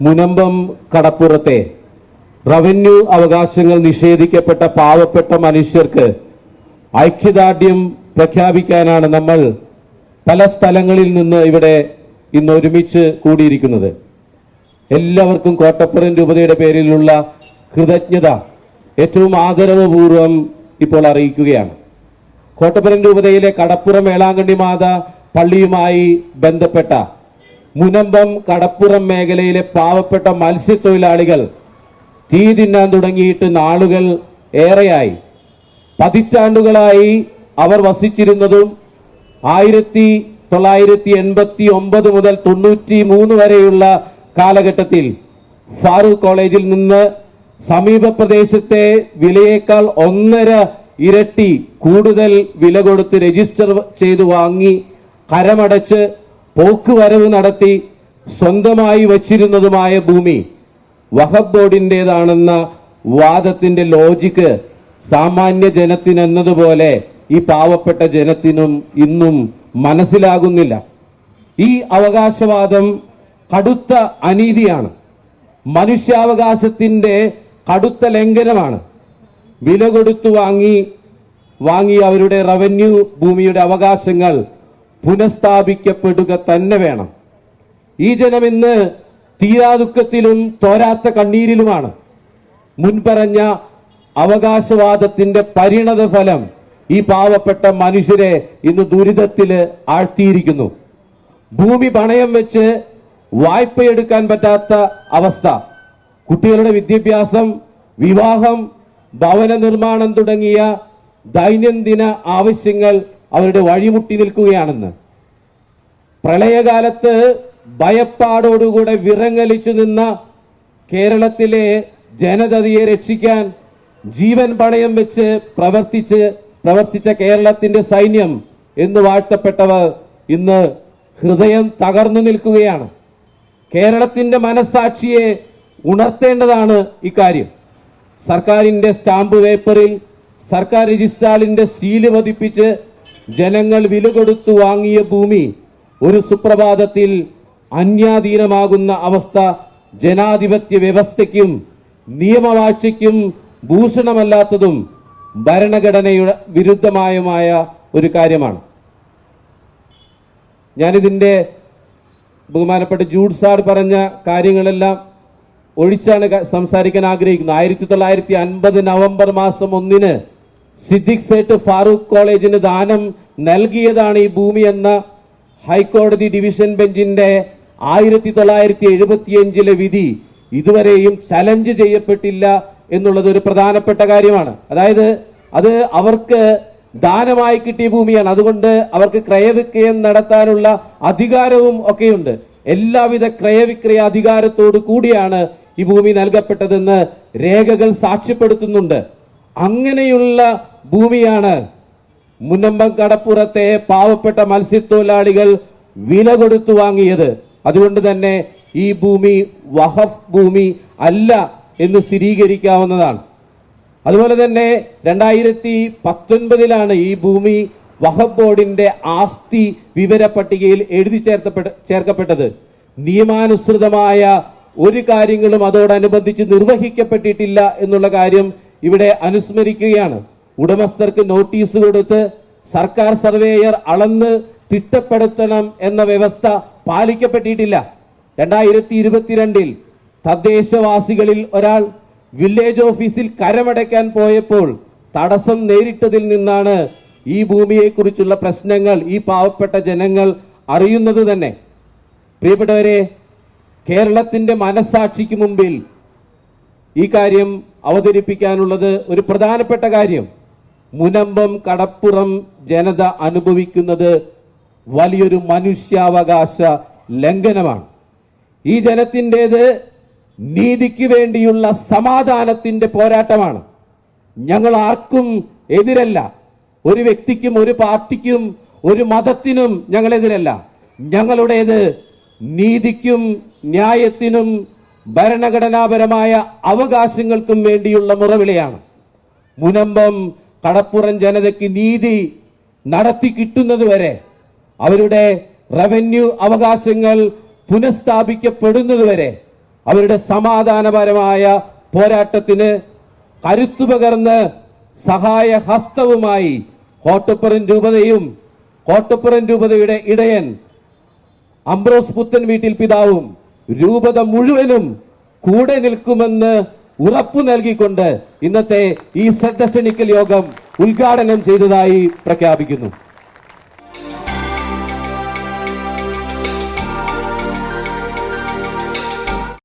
Munambam കടപ്പുറത്തെ revenue അവകാശങ്ങൾ നിഷേധിക്കപ്പെട്ട പാവപ്പെട്ട മനുഷ്യർക്ക് ഐക്യദാർഢ്യം പ്രഖ്യാപിക്കാനാണ് നമ്മൾ പല സ്ഥലങ്ങളിൽ നിന്ന് ഇവിടെ ഇന്ന് ഒരുമിച്ച് കൂടിയിരിക്കുന്നത്. എല്ലാവർക്കും കോട്ടപ്പുറം രൂപതയുടെ പേരിലുള്ള കൃതജ്ഞത ഏറ്റവും ആദരവപൂർവം ഇപ്പോൾ അറിയിക്കുകയാണ്. കോട്ടപ്പുറം രൂപതയിലെ കടപ്പുറം വേളാങ്കണ്ണി മാത പള്ളിയുമായി ബന്ധപ്പെട്ട മുനമ്പം കടപ്പുറം മേഖലയിലെ പാവപ്പെട്ട മത്സ്യത്തൊഴിലാളികൾ തീ തിന്നാൻ തുടങ്ങിയിട്ട് നാളുകൾ ഏറെയായി. പതിറ്റാണ്ടുകളായി അവർ വസിച്ചിരുന്നതും ആയിരത്തി തൊള്ളായിരത്തി എൺപത്തി ഒമ്പത് മുതൽ തൊണ്ണൂറ്റി മൂന്ന് വരെയുള്ള കാലഘട്ടത്തിൽ ഫാറൂഖ് കോളേജിൽ നിന്ന് സമീപ പ്രദേശത്തെ വിലയേക്കാൾ ഒന്നര ഇരട്ടി കൂടുതൽ വില കൊടുത്ത് രജിസ്റ്റർ ചെയ്തു വാങ്ങി കരമടച്ച് പോക്കുവരവ് നടത്തി സ്വന്തമായി വച്ചിരുന്നതുമായ ഭൂമി വഹബ് ബോർഡിന്റെതാണെന്ന വാദത്തിന്റെ ലോജിക്ക് സാമാന്യ ജനത്തിനെന്നതുപോലെ ഈ പാവപ്പെട്ട ജനത്തിനും ഇന്നും മനസ്സിലാകുന്നില്ല. ഈ അവകാശവാദം കടുത്ത അനീതിയാണ്. മനുഷ്യാവകാശത്തിന്റെ കടുത്ത ലംഘനമാണ്. വില കൊടുത്തു വാങ്ങി വാങ്ങി അവരുടെ റവന്യൂ ഭൂമിയുടെ അവകാശങ്ങൾ പുനഃസ്ഥാപിക്കപ്പെടുക തന്നെ വേണം. ഈ ജനം ഇന്ന് തീരാദുഃഖത്തിലും തോരാത്ത കണ്ണീരിലുമാണ്. മുൻപറഞ്ഞ അവകാശവാദത്തിന്റെ പരിണത ഫലം ഈ പാവപ്പെട്ട മനുഷ്യരെ ഇന്ന് ദുരിതത്തിൽ ആഴ്ത്തിയിരിക്കുന്നു. ഭൂമി പണയം വെച്ച് വായ്പയെടുക്കാൻ പറ്റാത്ത അവസ്ഥ. കുട്ടികളുടെ വിദ്യാഭ്യാസം വിവാഹം ഭവന നിർമ്മാണം തുടങ്ങിയ ദൈനംദിന ആവശ്യങ്ങൾ അവരുടെ വഴിമുട്ടി നിൽക്കുകയാണെന്ന്. പ്രളയകാലത്ത് ഭയപ്പാടോടുകൂടെ വിറങ്ങലിച്ചു നിന്ന കേരളത്തിലെ ജനതയെ രക്ഷിക്കാൻ ജീവൻ പണയം വെച്ച് പ്രവർത്തിച്ച് പ്രവർത്തിച്ച കേരളത്തിന്റെ സൈന്യം എന്ന് വാഴ്ത്തപ്പെട്ടവർ ഇന്ന് ഹൃദയം തകർന്നു നിൽക്കുകയാണ്. കേരളത്തിന്റെ മനസാക്ഷിയെ ഉണർത്തേണ്ടതാണ് ഇക്കാര്യം. സർക്കാരിന്റെ സ്റ്റാമ്പ് പേപ്പറിൽ സർക്കാർ രജിസ്ട്രാളിന്റെ സീൽ പതിപ്പിച്ച് ജനങ്ങൾ വില കൊടുത്തു വാങ്ങിയ ഭൂമി ഒരു സുപ്രഭാതത്തിൽ അന്യാധീനമാകുന്ന അവസ്ഥ ജനാധിപത്യ വ്യവസ്ഥയ്ക്കും നിയമവാഴ്ചയ്ക്കും ഭൂഷണമല്ലാത്തതും ഭരണഘടനയുടെ വിരുദ്ധമായുമായ ഒരു കാര്യമാണ്. ഞാനിതിന്റെ ബഹുമാനപ്പെട്ട ജൂഡ് സാർ പറഞ്ഞ കാര്യങ്ങളെല്ലാം ഒഴിച്ചാണ് സംസാരിക്കാൻ ആഗ്രഹിക്കുന്നത്. ആയിരത്തി തൊള്ളായിരത്തി അൻപത് നവംബർ മാസം ഒന്നിന് സിദ്ദിഖ് സേട്ട് ഫാറൂഖ് കോളേജിന് ദാനം നൽകിയതാണ് ഈ ഭൂമി എന്ന ഹൈക്കോടതി ഡിവിഷൻ ബെഞ്ചിന്റെ ആയിരത്തി തൊള്ളായിരത്തി എഴുപത്തിയഞ്ചിലെ വിധി ഇതുവരെയും ചലഞ്ച് ചെയ്യപ്പെട്ടില്ല എന്നുള്ളത് ഒരു പ്രധാനപ്പെട്ട കാര്യമാണ്. അതായത് അത് അവർക്ക് ദാനമായി കിട്ടിയ ഭൂമിയാണ്. അതുകൊണ്ട് അവർക്ക് ക്രയവിക്രയം നടത്താനുള്ള അധികാരവും ഒക്കെയുണ്ട്. എല്ലാവിധ ക്രയവിക്രയ അധികാരത്തോടു കൂടിയാണ് ഈ ഭൂമി നൽകപ്പെട്ടതെന്ന് രേഖകൾ സാക്ഷ്യപ്പെടുത്തുന്നുണ്ട്. അങ്ങനെയുള്ള ഭൂമിയാണ്. മുന്നമ്പം കടപ്പുറത്തെ പാവപ്പെട്ട മത്സ്യത്തൊഴിലാളികൾ വില കൊടുത്തു വാങ്ങിയത്. അതുകൊണ്ട് തന്നെ ഈ ഭൂമി വഹഫ് ഭൂമി അല്ല എന്ന് സ്ഥിരീകരിക്കാവുന്നതാണ്. അതുപോലെ തന്നെ രണ്ടായിരത്തി പത്തൊൻപതിലാണ് ഈ ഭൂമി വഹബ് ബോർഡിന്റെ ആസ്തി വിവര പട്ടികയിൽ എഴുതി ചേർത്തപ്പെട്ട ചേർക്കപ്പെട്ടത്. നിയമാനുസൃതമായ ഒരു കാര്യങ്ങളും അതോടനുബന്ധിച്ച് നിർവഹിക്കപ്പെട്ടിട്ടില്ല എന്നുള്ള കാര്യം ഇവിടെ അനുസ്മരിക്കുകയാണ്. ഉടമസ്ഥർക്ക് നോട്ടീസ് കൊടുത്ത് സർക്കാർ സർവേയർ അളന്ന് തിട്ടപ്പെടുത്തണം എന്ന വ്യവസ്ഥ പാലിക്കപ്പെട്ടിട്ടില്ല. രണ്ടായിരത്തി ഇരുപത്തിരണ്ടിൽ തദ്ദേശവാസികളിൽ ഒരാൾ വില്ലേജ് ഓഫീസിൽ കരമടയ്ക്കാൻ പോയപ്പോൾ തടസ്സം നേരിട്ടതിൽ നിന്നാണ് ഈ ഭൂമിയെക്കുറിച്ചുള്ള പ്രശ്നങ്ങൾ ഈ പാവപ്പെട്ട ജനങ്ങൾ അറിയുന്നത് തന്നെ. പ്രിയപ്പെട്ടവരെ കേരളത്തിന്റെ മനസാക്ഷിക്ക് മുമ്പിൽ ഈ കാര്യം അവതരിപ്പിക്കാനുള്ളത് ഒരു പ്രധാനപ്പെട്ട കാര്യം. മുനമ്പം കടപ്പുറം ജനത അനുഭവിക്കുന്നത് വലിയൊരു മനുഷ്യാവകാശ ലംഘനമാണ്. ഈ ജനത്തിന്റെത് നീതിക്ക് വേണ്ടിയുള്ള സമാധാനത്തിന്റെ പോരാട്ടമാണ്. ഞങ്ങൾ ആർക്കും എതിരല്ല. ഒരു വ്യക്തിക്കും ഒരു പാർട്ടിക്കും ഒരു മതത്തിനും ഞങ്ങളെതിരല്ല ഞങ്ങളുടേത് നീതിക്കും ന്യായത്തിനും ഭരണഘടനാപരമായ അവകാശങ്ങൾക്കും വേണ്ടിയുള്ള മുറവിളിയാണ്. മുനമ്പം കടപ്പുറം ജനതയ്ക്ക് നീതി നടത്തി കിട്ടുന്നതുവരെ അവരുടെ റവന്യൂ അവകാശങ്ങൾ പുനഃസ്ഥാപിക്കപ്പെടുന്നതുവരെ അവരുടെ സമാധാനപരമായ പോരാട്ടത്തിന് കരുത്തുപകർന്ന് സഹായ ഹസ്തവുമായി കോട്ടപ്പുറം രൂപതയും കോട്ടപ്പുറം രൂപതയുടെ ഇടയൻ അംബ്രോസ് പുത്തൻ വീട്ടിൽ പിതാവും രൂപത മുഴുവനും കൂടെ നിൽക്കുമെന്ന് ഉറപ്പു നൽകിക്കൊണ്ട് ഇന്നത്തെ ഈ ശ്രദ്ധ യോഗം ഉദ്ഘാടനം ചെയ്തതായി പ്രഖ്യാപിക്കുന്നു.